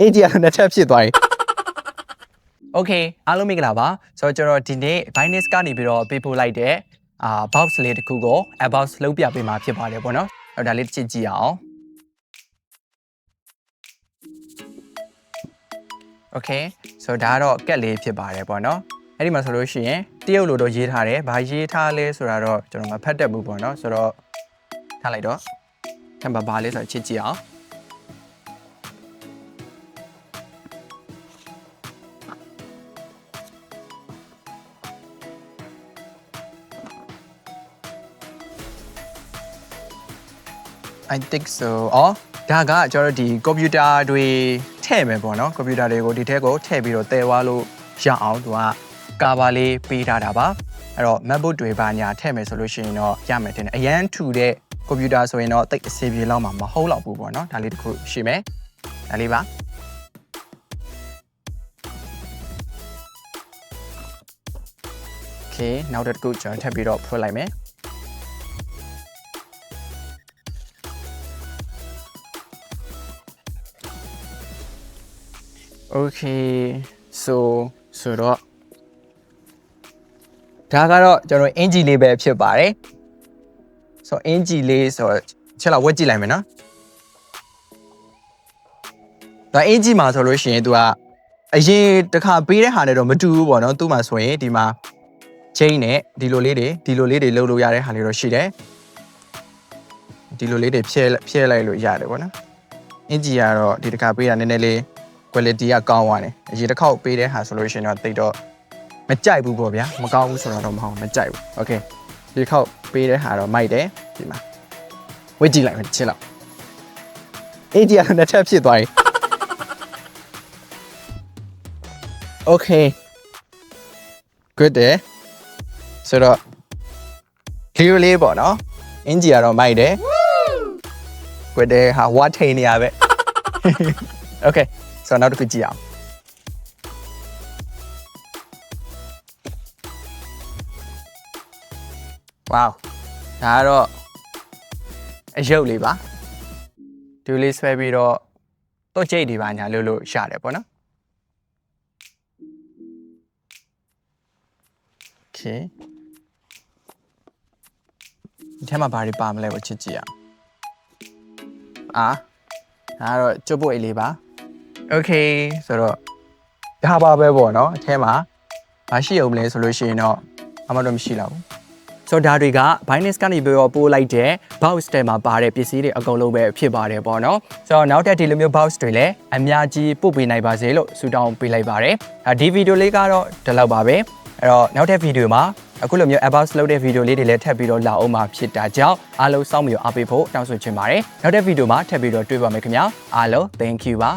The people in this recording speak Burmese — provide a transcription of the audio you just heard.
အေးကြီးကတော့နှစ်ထပ်ဖြစ်သွားရင် Okay အားလုံးမိကလာပါဆိုတော့ကျွန်တော်ဒီနေ့ Binance ကနေပြီးတော့ပေးပို့လိုက်တဲ့အာ box လေးတစ်ခုကို about လုံးပြပေးမှာဖြစ်ပါတယ်ပေါ့နော်အဲ့ဒါလေးတစ်ချက်ကြည့်အောင် Okay ဆိုတော့ဒါကတော့ကက်လေးဖြစ်ပါတယ်ပေါ့နော်အဲ့ဒီမှာဆိုလို့ရှိရင်တရုတ်လိုတော့ရေးထားတယ်ဘာရေးထားလဲဆိုတာတော့ကျွန်တော်မဖတ်တတ်ဘူးပေါ့နော်ဆိုတော့ထားလိုက်တော့ခံပါပါလေးဆိုတော့ချက်ကြည့်အောင် I think so อ๋อဒါကကျွန်တော်တို့ဒီကွန်ပျူတာတွေထည့်မယ်ပေါ့နော်ကွန်ပျူတာတွေကိုဒီထဲကိုထည့်ပြီးတော့တည်သွားလို့ရအောင်သူကကာဘာလေးပေးထားတာပါအဲ့တော့ MacBook တွေပါညာထည့်မယ်ဆိုလို့ရှိရင်တော့ရမယ်တင်တယ်အရန်ထူတဲ့ကွန်ပျူတာဆိုရင်တော့တိတ်အစီပြေလောက်မှာမဟုတ်တော့ဘူးပေါ့နော်ဒါလေးတစ်ခုရှိမယ်ဒါလေးပါโอเคနောက်တစ်ခုကျွန်တော်ထပ်ပြီးတော့ဖွင့်လိုက်မယ် Okay so ဆိုတော့ဒါကတော့ကျွန်တော်အင်ဂျီလေးပဲဖြစ်ပါတယ်ဆိုတော့အင်ဂျီလေးဆိုတော့ချက်လောက်ဝက်ကြည့်လိုက်မယ်နော်ဒါအင်ဂျီမှာဆိုလို့ရှိရင် तू ကအရင်တစ်ခါပေးတဲ့ဟာနဲ့တော့မတူဘူးပေါ့နော်သူ့မှာဆိုရင်ဒီမှာ chain နဲ့ဒီလိုလေးတွေဒီလိုလေးတွေလုပ်လို့ရတဲ့ဟာလေးတော့ရှိတယ်ဒီလိုလေးတွေဖြဲဖြဲလိုက်လို့ရတယ်ပေါ့နော်အင်ဂျီကတော့ဒီတစ်ခါပေးတာနည်းနည်းလေး quality ကကောင်းသွားတယ်အရင်တစ်ခေါက်ပေးတဲ့ဟာဆိုလို့ရှိရင်တော့တိတ်တော့မကြိုက်ဘူးပေါ့ဗျာမကောင်းဘူးဆိုတော့တော့မဟုတ်မကြိုက်ဘူး okay ဒီတစ်ခေါက်ပေးတဲ့ဟာတော့မိုက်တယ်ဒီမှာဝစ်ကြည့်လိုက်မယ်ချစ်လောက်အေးကြီးကတော့နှစ်ထပ်ဖြစ်သွားပြီ okay good တယ်ဆိုတော့ clear လေးပေါ့နော်အင်ဂျီကတော့မိုက်တယ် good တယ်ဟာဝါထိန်နေရပဲ okay ဆိုတော့နောက်တစ်ခုကြည့်အောင် wow ဒါကတော့အယုတ်လေးပါဒီလေးဆွဲပြီးတော့တော့ကြိတ်ဒီပါညာလို့လို့ရတယ်ပေါ့နော် okay ဒီထဲမှာဘာတွေပါမလဲကိုချစ်ကြည့်အောင်အာဒါကတော့ကျုပ်ပုတ်အိတ်လေးပါ okay ဆိုတော့ဒါပါပဲပေါ့နော်အထဲမှာမရှိအောင်မလဲဆိုလို့ရှိရင်တော့အမှတော့မရှိတော့ဘူးဆိုတော့ဒါတွေက Binance ကနေပြီးတော့ပို့လိုက်တဲ့ box ထဲမှာပါတဲ့ပစ္စည်းတွေအကုန်လုံးပဲဖြစ်ပါတယ်ပေါ့နော်ဆိုတော့နောက်ထပ်ဒီလိုမျိုး box တွေလည်းအများကြီးပို့ပေးနိုင်ပါစေလို့ဆုတောင်းပေးလိုက်ပါတယ်အဲဒီဗီဒီယိုလေးကတော့ဒီလောက်ပါပဲအဲ့တော့နောက်ထပ်ဗီဒီယိုမှာအခုလိုမျိုး about လုပ်တဲ့ဗီဒီယိုလေးတွေလည်းထပ်ပြီးတော့လာအောင်မှာဖြစ်တာကြောင့်အားလုံးစောင့်မျှော်အားပေးဖို့တောင်းဆိုချင်ပါတယ်နောက်ထပ်ဗီဒီယိုမှာထပ်ပြီးတော့တွေ့ပါမယ်ခင်ဗျာအားလုံး thank you ပါ